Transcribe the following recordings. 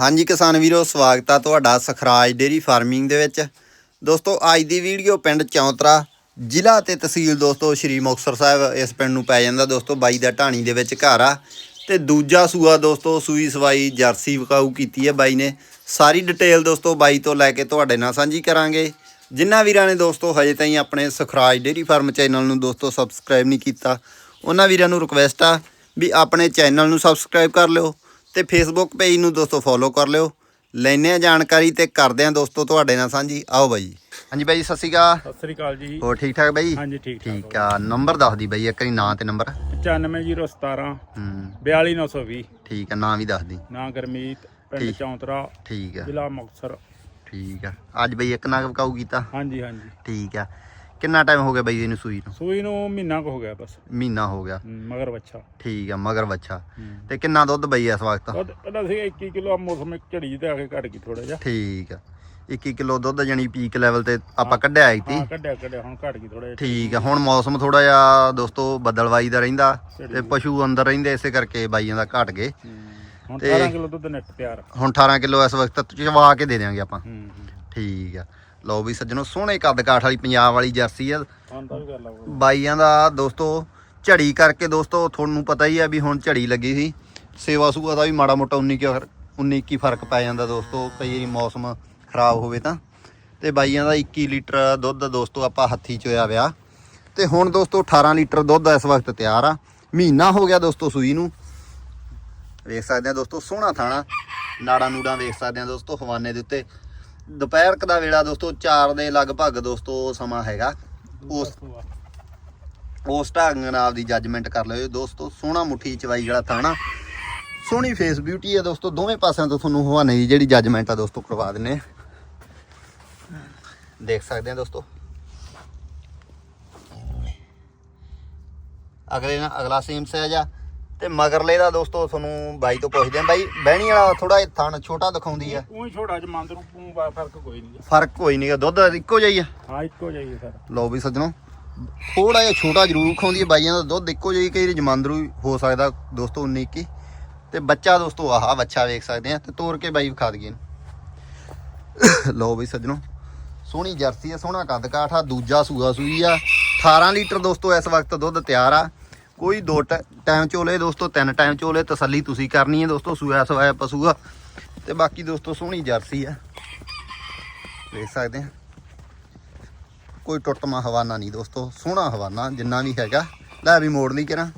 ਹਾਂਜੀ ਕਿਸਾਨ ਵੀਰੋ, ਸਵਾਗਤ ਆ ਤੁਹਾਡਾ ਸਖਰਾਜ ਡੇਰੀ ਫਾਰਮਿੰਗ ਦੇ ਵਿੱਚ। ਦੋਸਤੋ, ਅੱਜ ਦੀ ਵੀਡੀਓ ਪਿੰਡ ਚੌਂਤਰਾ ਜ਼ਿਲ੍ਹਾ ਤੇ ਤਹਿਸੀਲ ਦੋਸਤੋ ਸ਼੍ਰੀ ਮੁਕਤਸਰ ਸਾਹਿਬ, ਇਸ ਪਿੰਡ ਨੂੰ ਪੈ ਜਾਂਦਾ ਦੋਸਤੋ ਬਾਈ ਦਾ ਢਾਣੀ ਦੇ ਵਿੱਚ ਘਰ ਆ। ਤੇ ਦੂਜਾ ਸੂਆ ਦੋਸਤੋ ਸੂਈ ਸਵਾਈ ਜਰਸੀ ਵਿਕਾਊ ਕੀਤੀ ਹੈ ਬਾਈ ਨੇ। ਸਾਰੀ ਡਿਟੇਲ ਦੋਸਤੋ ਬਾਈ ਤੋਂ ਲੈ ਕੇ ਤੁਹਾਡੇ ਨਾਲ ਸਾਂਝੀ ਕਰਾਂਗੇ। ਜਿਨ੍ਹਾਂ ਵੀਰਾਂ ਨੇ ਦੋਸਤੋ ਹਜੇ ਤਾਈਂ ਆਪਣੇ ਸਖਰਾਜ ਡੇਰੀ ਫਾਰਮ ਚੈਨਲ ਨੂੰ ਦੋਸਤੋ ਸਬਸਕ੍ਰਾਈਬ ਨਹੀਂ ਕੀਤਾ, ਉਹਨਾਂ ਵੀਰਾਂ ਨੂੰ ਰਿਕਵੈਸਟ ਆ ਵੀ ਆਪਣੇ ਚੈਨਲ ਨੂੰ ਸਬਸਕ੍ਰਾਈਬ ਕਰ ਲਿਓ। ਤੇ ਫੇਸਬੁੱਕ ਪੇਜ ਨੂੰ ਦੋਸਤੋ ਫੋਲੋ ਕਰ ਲਿਓ। ਲੈਨੇ ਆ ਜਾਣਕਾਰੀ ਤੇ ਕਰਦੇ ਆ ਦੋਸਤੋ ਤੁਹਾਡੇ ਨਾਲ ਸਾਂਝੀ। ਆਓ ਬਾਈ। ਹਾਂਜੀ ਬਾਈ ਸਤਿ ਸ਼੍ਰੀ ਅਕਾਲ। ਸਤਿ ਸ੍ਰੀ ਅਕਾਲ ਜੀ। ਹੋਰ ਠੀਕ ਠਾਕ ਬਾਈ? ਹਾਂਜੀ ਠੀਕ ਠਾਕ ਠੀਕ ਆ। ਨੰਬਰ ਦੱਸ ਦੀ ਬਾਈ ਇੱਕ ਵਾਰੀ ਨਾਂ ਤੇ ਨੰਬਰ। 95017 ਹੂੰ। 42920 ਠੀਕ ਆ ਨਾਂ ਵੀ ਦੱਸ ਦੀ। ਨਾਂ ਗਰਮੀਤ ਪਿੰਡ ਠੀਕ। ਚੌਂਤਰਾ ਠੀਕ ਆ। ਜ਼ਿਲ੍ਹਾ ਮੁਕਤਸਰ। ਠੀਕ ਆ। ਅੱਜ ਬਾਈ ਇੱਕ ਨਾਗ ਵਿਕਾਊ ਕੀਤਾ। ਹਾਂਜੀ ਹਾਂਜੀ। ਠੀਕ ਆ। ਕਿੰਨਾ ਟਾਈਮ ਹੋ ਗਿਆ ਬਾਈ ਇਹਨੂੰ ਸੂਈ ਨੂੰ? ਸੂਈ ਨੂੰ ਮਹੀਨਾ ਕੁ ਹੋ ਗਿਆ ਬਸ। ਮਹੀਨਾ ਹੋ ਗਿਆ। ਮਗਰ ਬੱਚਾ ਠੀਕ ਆ ਮਗਰ ਬੱਚਾ ਹਮ। ਤੇ ਕਿੰਨਾ ਦੁੱਧ ਬਈ ਇਸ ਵਕਤ? ਉਹ ਪਹਿਲਾਂ ਸੀ 21 ਕਿਲੋ ਮੌਸਮ ਇੱਕ ਝੜੀ ਤੇ ਆ ਕੇ ਘਟ ਗਈ ਥੋੜਾ ਜਿਹਾ। ਠੀਕ ਆ। 21 ਕਿਲੋ ਦੁੱਧ ਜਣੀ ਪੀਕ ਲੈਵਲ ਤੇ ਆਪਾਂ ਕੱਢਿਆ ਆਈ ਤੀ ਹਾਂ ਕੱਢਿਆ ਕੱਢਿਆ ਹੁਣ ਘਟ ਗਈ ਥੋੜਾ ਜਿਹਾ। ਠੀਕ ਆ ਹੁਣ ਮੌਸਮ ਥੋੜਾ ਜਿਹਾ ਦੋਸਤੋ ਬੱਦਲਵਾਈ ਦਾ ਰਹਿੰਦਾ ਤੇ ਪਸ਼ੂ ਅੰਦਰ ਰਹਿੰਦੇ ਇਸੇ ਕਰਕੇ ਬਾਈਆਂ ਦਾ ਘਟ ਗਏ। ਹੁਣ ਤੇ- 18 ਕਿਲੋ ਦੁੱਧ ਨੈਟ ਤਿਆਰ। ਹੁਣ 18 ਕਿਲੋ ਇਸ ਵਕਤ ਚਵਾ ਕੇ ਦੇ ਦਿਆਂਗੇ ਆਪਾਂ। ਠੀਕ ਆ। ਲਓ ਵੀ ਸੱਜਣੋ ਸੋਹਣੇ ਕੱਦ ਕਾਠ ਵਾਲੀ ਪੰਜਾਬ ਵਾਲੀ ਜਰਸੀ ਆ। ਬਾਈਆਂ ਦਾ ਦੋਸਤੋ ਝੜੀ ਕਰਕੇ ਦੋਸਤੋ ਤੁਹਾਨੂੰ ਪਤਾ ਹੀ ਆ ਵੀ ਹੁਣ ਝੜੀ ਲੱਗੀ ਸੀ। ਸੇਵਾ ਸੂਆ ਦਾ ਵੀ ਮਾੜਾ ਮੋਟਾ 19 ਕਿ 19 ਕੀ ਫ਼ਰਕ ਪੈ ਜਾਂਦਾ ਦੋਸਤੋ ਕਈ ਵਾਰੀ ਮੌਸਮ ਖਰਾਬ ਹੋਵੇ ਤਾਂ। ਤੇ ਬਾਈਆਂ ਦਾ 21 ਲੀਟਰ ਦੁੱਧ ਦੋਸਤੋ ਆਪਾਂ ਹੱਥੀ ਚੋਇਆ ਵਿਆ। ਤੇ ਹੁਣ ਦੋਸਤੋ 18 ਲੀਟਰ ਦੁੱਧ ਇਸ ਵਕਤ ਤਿਆਰ ਆ। ਮਹੀਨਾ ਹੋ ਗਿਆ ਦੋਸਤੋ ਸੂਈ ਨੂੰ। ਵੇਖ ਸਕਦੇ ਆ ਦੋਸਤੋ ਸੋਹਣਾ ਥਾਣਾ। ਨਾੜਾ ਨੂੜਾ ਵੇਖ ਸਕਦੇ ਆ ਦੋਸਤੋ ਹਵਾਨੇ ਦੇ ਉੱਤੇ। ਦੁਪਹਿਰ ਕ ਦਾ ਵੇਲਾ ਦੋਸਤੋ 4 ਦੇ ਲਗਭਗ ਦੋਸਤੋ ਸਮਾਂ ਹੈਗਾ। ਉਸ ਉਸ ਢੰਗ ਨਾਲ ਆਪਦੀ ਜੱਜਮੈਂਟ ਕਰ ਲਿਓ ਦੋਸਤੋ, ਸੋਹਣਾ ਮੁੱਠੀ ਚਵਾਈ ਜਿਹੜਾ ਥਾਣਾ। ਸੋਹਣੀ ਫੇਸ ਬਿਊਟੀ ਹੈ ਦੋਸਤੋ, ਦੋਵੇਂ ਪਾਸਿਆਂ ਤੋਂ ਤੁਹਾਨੂੰ ਹਵਾਨੇ ਦੀ ਜਿਹੜੀ ਜੱਜਮੈਂਟ ਆ ਦੋਸਤੋ, ਕਰਵਾ ਦਿੰਨੇ ਆ। ਦੇਖ ਸਕਦੇ ਆ ਦੋਸਤੋ। ਅਗਲੇ ਨਾਲ ਅਗਲਾ ਸੇਮ ਸਾਈਜ਼ ਆ। ਤੇ ਮਗਰਲੇ ਦਾ ਦੋਸਤੋ ਤੁਹਾਨੂੰ ਬਾਈ ਤੋਂ ਪੁੱਛਦੇ ਆ ਬਾਈ ਬਹਿਣੀ ਵਾਲਾ ਥੋੜਾ ਥਣ ਛੋਟਾ ਦਿਖਾਉਂਦੀ ਆ। ਉਹ ਛੋਟਾ ਜਿਹਾ ਮੰਦਰ ਨੂੰ ਫ਼ਰਕ ਕੋਈ ਨਹੀਂ ਫ਼ਰਕ ਕੋਈ ਨਹੀਂਗਾ ਦੁੱਧ ਇੱਕੋ ਜਿਹਾ ਹੀ ਆ। ਹਾਂ ਇੱਕੋ ਜਾਈਏ ਸਰ। ਲਓ ਵੀ ਸੱਜਣੋ ਥੋੜਾ ਜਿਹਾ ਛੋਟਾ ਜ਼ਰੂਰ ਖਾਉਂਦੀ ਹੈ ਬਾਈਆਂ ਦਾ ਦੁੱਧ ਇੱਕੋ ਜਿਹੀ ਕਈ ਜਮਾਂਦਰੂ ਹੋ ਸਕਦਾ ਦੋਸਤੋ 19 ਕੀ ਤੇ ਬੱਚਾ ਦੋਸਤੋ ਆਹ ਬੱਚਾ ਵੇਖ ਸਕਦੇ ਆ ਤੇ ਤੋੜ ਕੇ ਬਾਈ ਵਿਖਾ ਦਈਏ। ਲਓ ਵੀ ਸੱਜਣੋ ਸੋਹਣੀ ਜਰਸੀ ਆ ਸੋਹਣਾ ਕੱਦ ਕਾਠ ਦੂਜਾ ਸੂਆ ਸੂਈ ਆ। 18 ਲੀਟਰ ਦੋਸਤੋ ਇਸ ਵਕਤ ਦੁੱਧ ਤਿਆਰ ਆ। ਕੋਈ ਦੋ ਟ- ਟਾਈਮ ਚੋਲੇ ਦੋਸਤੋ, ਤਿੰਨ ਟਾਈਮ ਚੋਲੇ, ਤਸੱਲੀ ਤੁਸੀਂ ਕਰਨੀ ਹੈ ਦੋਸਤੋ, ਸੂਆ ਸਵਾਇਆ ਪਸ਼ੂ ਆ ਤੇ ਬਾਕੀ ਦੋਸਤੋ, ਸੋਹਣੀ ਜਰਸੀ ਆ। ਵੇਖ ਸਕਦੇ ਆ ਕੋਈ ਟੁੱਟਮਾ ਹਵਾਨਾ ਨਹੀਂ ਦੋਸਤੋ, ਸੋਹਣਾ ਹਵਾਨਾ ਜਿੰਨਾ ਵੀ ਹੈਗਾ। ਲੈ ਵੀ ਮੋੜ ਨਹੀਂ ਕਿਰਾਂ।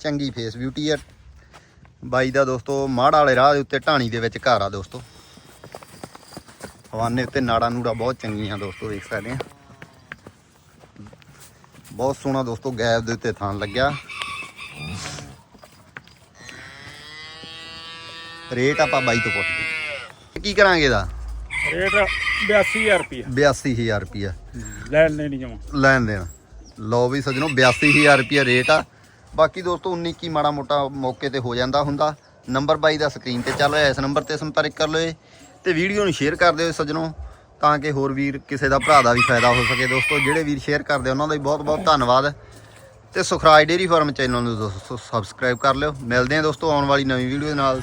ਚੰਗੀ ਫੇਸ ਬਿਊਟੀ ਆ। ਬਾਈ ਦਾ ਦੋਸਤੋ, ਮਾੜ ਵਾਲੇ ਰਾਹ ਦੇ ਉੱਤੇ ਢਾਣੀ ਦੇ ਵਿੱਚ ਘਰ ਆ ਦੋਸਤੋ। ਹਵਾਨੇ ਉੱਤੇ ਨਾੜਾ ਨੂੜਾ ਬਹੁਤ ਚੰਗੀਆਂ ਦੋਸਤੋ ਦੇਖ ਸਕਦੇ ਆ ਬਹੁਤ ਸੋਹਣਾ ਦੋਸਤੋ ਗੈਬ ਦੇ ਉੱਤੇ ਥਾਂ ਲੱਗਿਆ। ਰੇਟ ਆਪਾਂ ਬਾਈ ਤੋਂ ਪੁੱਛਦੇ ਕੀ ਕਰਾਂਗੇ ਇਹਦਾ? ਰੇਟ 82000 ਰੁਪਏ 82000 ਰੁਪਿਆ ਲੈਣ ਦੇ ਨਹੀਂ ਜਮਾ ਲੈਣ ਦੇਣ। ਲਓ ਵੀ ਸੱਜਣੋ 82000 ਰੁਪਿਆ ਰੇਟ ਆ। ਬਾਕੀ ਦੋਸਤੋ 19 ਕੀ ਮਾੜਾ ਮੋਟਾ ਮੌਕੇ ਤੇ ਹੋ ਜਾਂਦਾ ਹੁੰਦਾ। ਨੰਬਰ ਬਾਈ ਦਾ ਸਕਰੀਨ ਤੇ ਚੱਲ ਰਿਹਾ। ਇਸ ਨੰਬਰ ਤੇ ਸੰਪਰਕ ਕਰ ਲਿਓ ਤੇ ਵੀਡੀਓ ਨੂੰ ਸ਼ੇਅਰ ਕਰ ਦਿਓ ਸੱਜਣੋ। ਤਾਂ ਕਿ ਹੋਰ ਵੀਰ ਕਿਸੇ ਦਾ ਭਰਾ ਦਾ ਵੀ ਫਾਇਦਾ ਹੋ ਸਕੇ ਦੋਸਤੋ, ਜਿਹੜੇ ਵੀਰ ਸ਼ੇਅਰ ਕਰਦੇ ਉਹਨਾਂ ਦਾ ਵੀ ਬਹੁਤ ਬਹੁਤ ਧੰਨਵਾਦ। ਤੇ ਸੁਖਰਾਜ ਡੇਰੀ ਫਾਰਮ ਚੈਨਲ ਨੂੰ ਦੋਸਤੋ ਸਬਸਕ੍ਰਾਈਬ ਕਰ ਲਿਓ। ਮਿਲਦੇ ਹਾਂ ਦੋਸਤੋ ਆਉਣ ਵਾਲੀ ਨਵੀਂ ਵੀਡੀਓ ਦੇ ਨਾਲ।